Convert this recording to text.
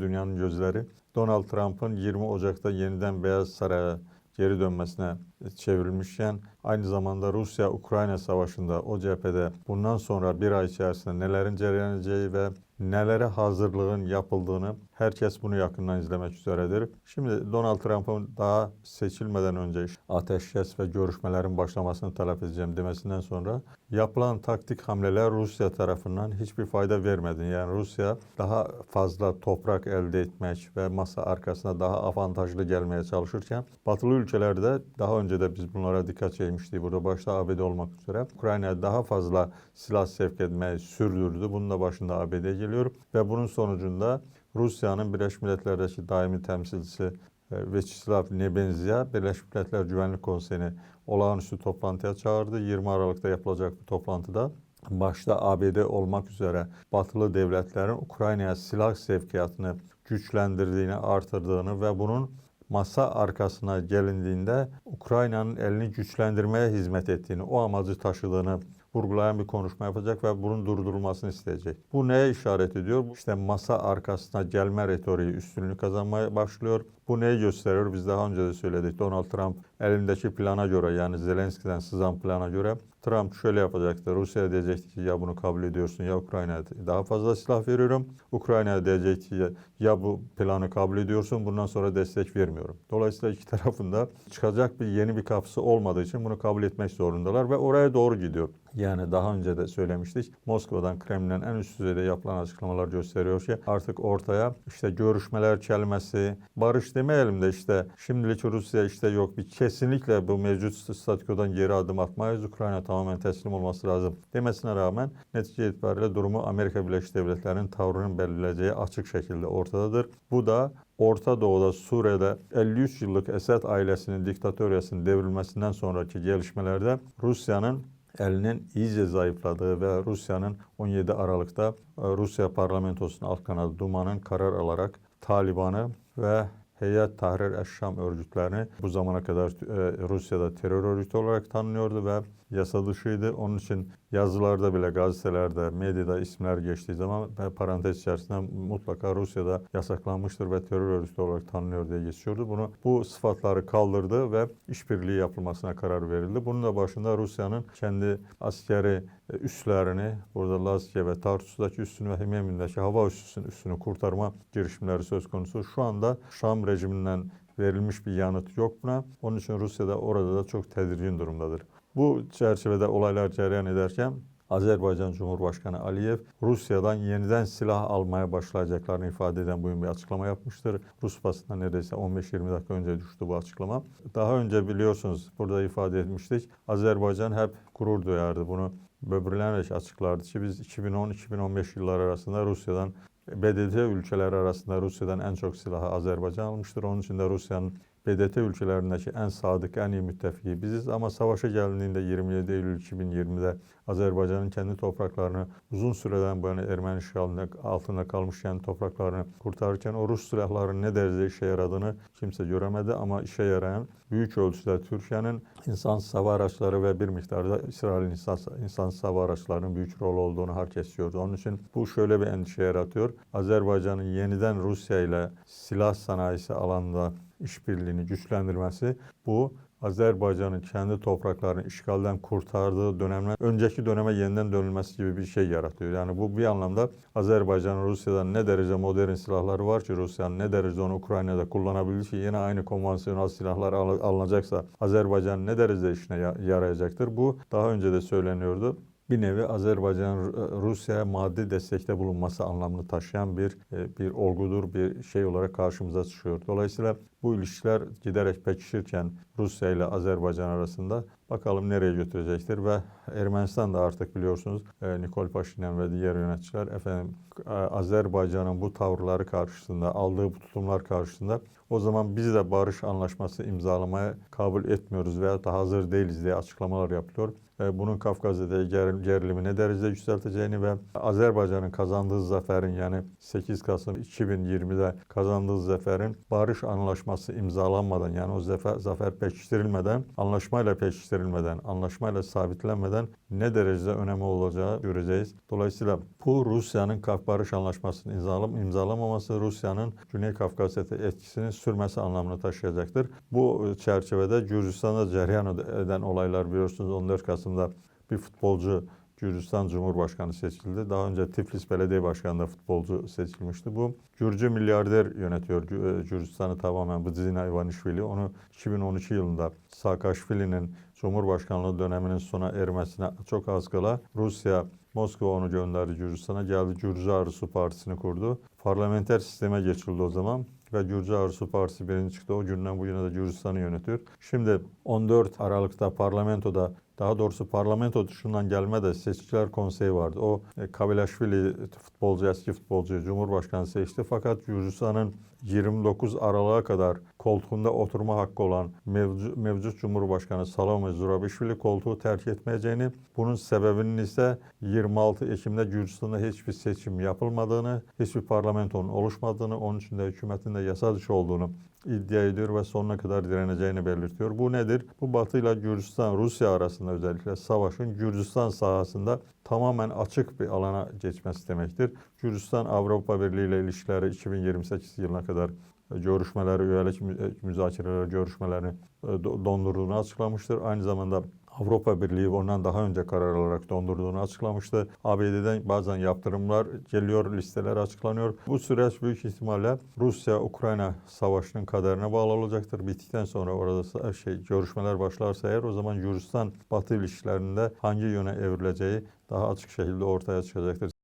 dünyanın gözleri. Donald Trump'ın 20 Ocak'ta yeniden Beyaz Saray'a geri dönmesine çevrilmişken aynı zamanda Rusya-Ukrayna savaşında o cephede bundan sonra bir ay içerisinde nelerin cereyan edeceği ve nelere hazırlığın yapıldığını herkes bunu yakından izlemek üzeredir. Şimdi Donald Trump'ın daha seçilmeden önce ateşkes ve görüşmelerin başlamasını talep edeceğim demesinden sonra yapılan taktik hamleler Rusya tarafından hiçbir fayda vermedi. Yani Rusya daha fazla toprak elde etmek ve masa arkasına daha avantajlı gelmeye çalışırken batılı ülkelerde daha önce de biz bunlara dikkat çekmiştik. Burada başta ABD olmak üzere Ukrayna'ya daha fazla silah sevk etmeyi sürdürdü. Bunun da başında ABD geliyor ve bunun sonucunda Rusya'nın Birleşmiş Milletler'deki daimi temsilcisi e, Vyacheslav Nebenzia Birleşmiş Milletler Güvenlik Konseyi'ni olağanüstü toplantıya çağırdı. 20 Aralık'ta yapılacak bu toplantıda başta ABD olmak üzere batılı devletlerin Ukrayna'ya silah sevkiyatını güçlendirdiğini, artırdığını ve bunun masa arkasına gelindiğinde Ukrayna'nın elini güçlendirmeye hizmet ettiğini, o amacı taşıdığını vurgulayan bir konuşma yapacak ve bunun durdurulmasını isteyecek. Bu neye işaret ediyor? İşte masa arkasına gelme retoriği üstünlük kazanmaya başlıyor. Bu neyi gösteriyor? Biz daha önce de söyledik. Donald Trump elindeki plana göre yani Zelenski'den sızan plana göre Trump şöyle yapacaktı. Rusya diyecekti ki ya bunu kabul ediyorsun ya Ukrayna'ya daha fazla silah veriyorum. Ukrayna diyecekti ki ya bu planı kabul ediyorsun bundan sonra destek vermiyorum. Dolayısıyla iki tarafında çıkacak bir yeni bir kapısı olmadığı için bunu kabul etmek zorundalar ve oraya doğru gidiyor. Yani daha önce de söylemiştik. Moskova'dan Kremlin'in en üst düzeyde yapılan açıklamalar gösteriyor ki artık ortaya işte görüşmeler kelimesi, barış demeyelim de işte şimdilik Rusya işte yok bir kesinlikle bu mevcut statükodan geri adım atmayız. Ukrayna tamamen teslim olması lazım demesine rağmen netice itibariyle durumu Amerika Birleşik Devletleri'nin tavrının belirleyeceği açık şekilde ortadadır. Bu da Orta Doğu'da Suriye'de 53 yıllık Esed ailesinin diktatöryasının devrilmesinden sonraki gelişmelerde Rusya'nın elinin iyice zayıfladığı ve Rusya'nın 17 Aralık'ta e, Rusya parlamentosuna alt kanadı Duma'nın karar alarak Taliban'ı ve Heyet Tahrir Eşşam örgütlerini bu zamana kadar e, Rusya'da terör örgütü olarak tanınıyordu ve yasa dışıydı. Onun için yazılarda bile gazetelerde, medyada isimler geçtiği zaman parantez içerisinde mutlaka Rusya'da yasaklanmıştır ve terör örgütü olarak tanınıyor diye geçiyordu. Bunu bu sıfatları kaldırdı ve işbirliği yapılmasına karar verildi. Bunun da başında Rusya'nın kendi askeri e, üslerini, burada Lazkiye ve Tarsus'taki üssünü ve Hmeymim'deki hava üssünün üstünü kurtarma girişimleri söz konusu. Şu anda Şam rejiminden verilmiş bir yanıt yok buna. Onun için Rusya da orada da çok tedirgin durumdadır. Bu çerçevede olaylar cereyan ederken Azerbaycan Cumhurbaşkanı Aliyev Rusya'dan yeniden silah almaya başlayacaklarını ifade eden bugün bir açıklama yapmıştır. Rus basında neredeyse 15-20 dakika önce düştü bu açıklama. Daha önce biliyorsunuz burada ifade etmiştik. Azerbaycan hep gurur duyardı bunu böbürlenerek açıklardı ki biz 2010-2015 yılları arasında Rusya'dan BDT ülkeleri arasında Rusya'dan en çok silahı Azerbaycan almıştır. Onun için de Rusya'nın BDT ülkelerindeki en sadık, en iyi müttefiki biziz. Ama savaşa geldiğinde 27 Eylül 2020'de Azerbaycan'ın kendi topraklarını uzun süreden bu yana Ermeni işgalinde altında kalmışken topraklarını kurtarırken o Rus silahların ne derece işe yaradığını kimse göremedi ama işe yarayan büyük ölçüde Türkiye'nin insan hava araçları ve bir miktarda İsrail'in insan, insan hava araçlarının büyük rol olduğunu herkes gördü. Onun için bu şöyle bir endişe yaratıyor. Azerbaycan'ın yeniden Rusya ile silah sanayisi alanında işbirliğini güçlendirmesi bu Azerbaycan'ın kendi topraklarını işgalden kurtardığı dönemden önceki döneme yeniden dönülmesi gibi bir şey yaratıyor. Yani bu bir anlamda Azerbaycan'ın Rusya'dan ne derece modern silahları var ki Rusya'nın ne derece onu Ukrayna'da kullanabilir ki yine aynı konvansiyonel silahlar alınacaksa Azerbaycan ne derece işine yarayacaktır. Bu daha önce de söyleniyordu bir nevi Azerbaycan Rusya'ya maddi destekte bulunması anlamını taşıyan bir e, bir olgudur, bir şey olarak karşımıza çıkıyor. Dolayısıyla bu ilişkiler giderek pekişirken Rusya ile Azerbaycan arasında bakalım nereye götürecektir ve Ermenistan da artık biliyorsunuz e, Nikol Paşinyan ve diğer yöneticiler efendim e, Azerbaycan'ın bu tavırları karşısında aldığı bu tutumlar karşısında o zaman biz de barış anlaşması imzalamaya kabul etmiyoruz veya da hazır değiliz diye açıklamalar yapıyor. Bunun Kafkasya'da gerilimi ne derece yükselteceğini ve Azerbaycan'ın kazandığı zaferin yani 8 Kasım 2020'de kazandığı zaferin barış anlaşması imzalanmadan yani o zafer, zafer pekiştirilmeden anlaşmayla pekiştirilmeden verilmeden, anlaşmayla sabitlenmeden ne derecede önemi olacağı göreceğiz. Dolayısıyla bu Rusya'nın Kaf Barış Anlaşması'nı imzalam imzalamaması, Rusya'nın Güney Kafkasya'da etkisini sürmesi anlamını taşıyacaktır. Bu e, çerçevede Gürcistan'da cereyan eden olaylar biliyorsunuz 14 Kasım'da bir futbolcu Gürcistan Cumhurbaşkanı seçildi. Daha önce Tiflis Belediye Başkanı da futbolcu seçilmişti. Bu Gürcü milyarder yönetiyor e, Gürcistan'ı tamamen Bdzina Ivanishvili. Onu 2012 yılında Saakashvili'nin Cumhurbaşkanlığı döneminin sona ermesine çok az kala Rusya Moskova onu gönderdi Gürcistan'a. Geldi Gürcü Ağrısı Partisi'ni kurdu. Parlamenter sisteme geçildi o zaman ve Gürcü Ağrısı Partisi birinci çıktı. O günden bu yana da Gürcistan'ı yönetiyor. Şimdi 14 Aralık'ta parlamentoda daha doğrusu parlamento dışından gelme de seçiciler konseyi vardı. O e, Kabilashvili futbolcu, eski futbolcu Cumhurbaşkanı seçti. Fakat Gürcistan'ın 29 Aralık'a kadar koltuğunda oturma hakkı olan mevcut, mevcut Cumhurbaşkanı Salome Zurabishvili koltuğu terk etmeyeceğini, bunun sebebinin ise 26 Ekim'de Gürcistan'da hiçbir seçim yapılmadığını, hiçbir parlamentonun oluşmadığını, onun için de hükümetin de yasa dışı olduğunu iddia ediyor ve sonuna kadar direneceğini belirtiyor. Bu nedir? Bu Batı ile Gürcistan, Rusya arasında özellikle savaşın Gürcistan sahasında tamamen açık bir alana geçmesi demektir. Gürcistan Avrupa Birliği ile ilişkileri 2028 yılına kadar görüşmeleri, üyelik mü- müzakereleri, görüşmelerini e, do- dondurduğunu açıklamıştır. Aynı zamanda Avrupa Birliği ondan daha önce karar alarak dondurduğunu açıklamıştı. ABD'den bazen yaptırımlar geliyor, listeler açıklanıyor. Bu süreç büyük ihtimalle Rusya-Ukrayna savaşının kaderine bağlı olacaktır. Bittikten sonra orada şey görüşmeler başlarsa eğer o zaman Gürcistan Batı ilişkilerinde hangi yöne evrileceği daha açık şekilde ortaya çıkacaktır.